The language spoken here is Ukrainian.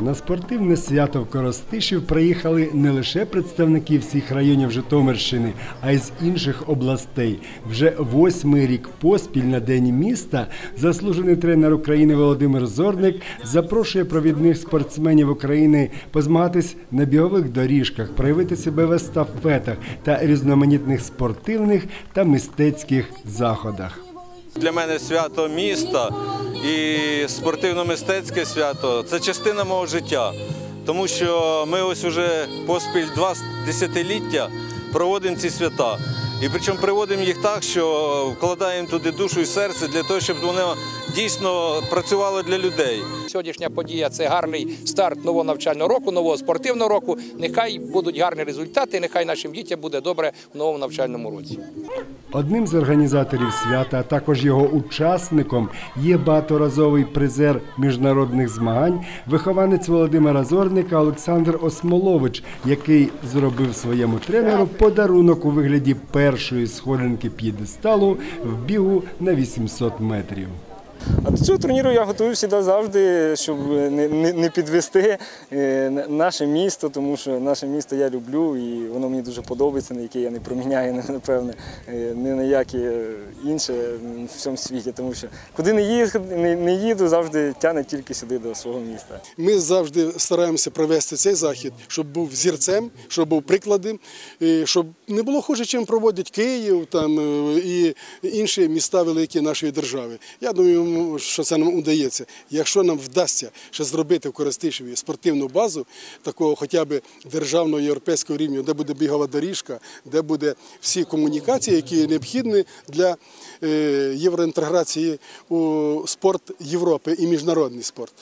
На спортивне свято в Коростишів приїхали не лише представники всіх районів Житомирщини, а й з інших областей. Вже восьмий рік поспіль на День міста заслужений тренер України Володимир Зорник запрошує провідних спортсменів України позмагатись на бігових доріжках, проявити себе в естафетах та різноманітних спортивних та мистецьких заходах. Для мене свято міста і спортивно-мистецьке свято це частина мого життя, тому що ми ось уже поспіль два десятиліття проводимо ці свята. І причому приводимо їх так, що вкладаємо туди душу і серце для того, щоб воно дійсно працювало для людей. Сьогоднішня подія це гарний старт нового навчального року, нового спортивного року. Нехай будуть гарні результати, нехай нашим дітям буде добре в новому навчальному році. Одним з організаторів свята, а також його учасником, є багаторазовий призер міжнародних змагань, вихованець Володимира Зорника Олександр Осмолович, який зробив своєму тренеру подарунок у вигляді першої сходинки п'єдесталу в бігу на 800 метрів. А до цього турніру я готуюся завжди, щоб не, не, підвести е, наше місто, тому що наше місто я люблю і воно мені дуже подобається, на яке я не проміняю, напевне, е, ні на яке інше в цьому світі. Тому що куди не їду, не, їду, завжди тягне тільки сюди до свого міста. Ми завжди стараємося провести цей захід, щоб був зірцем, щоб був прикладом, щоб не було хуже, чим проводять Київ там, е, і інші міста великі нашої держави. Я думаю, що це нам удається. Якщо нам вдасться ще зробити в Коростишеві спортивну базу, такого хоча б державного європейського рівня, де буде бігова доріжка, де буде всі комунікації, які необхідні для е, євроінтеграції у спорт Європи і міжнародний спорт.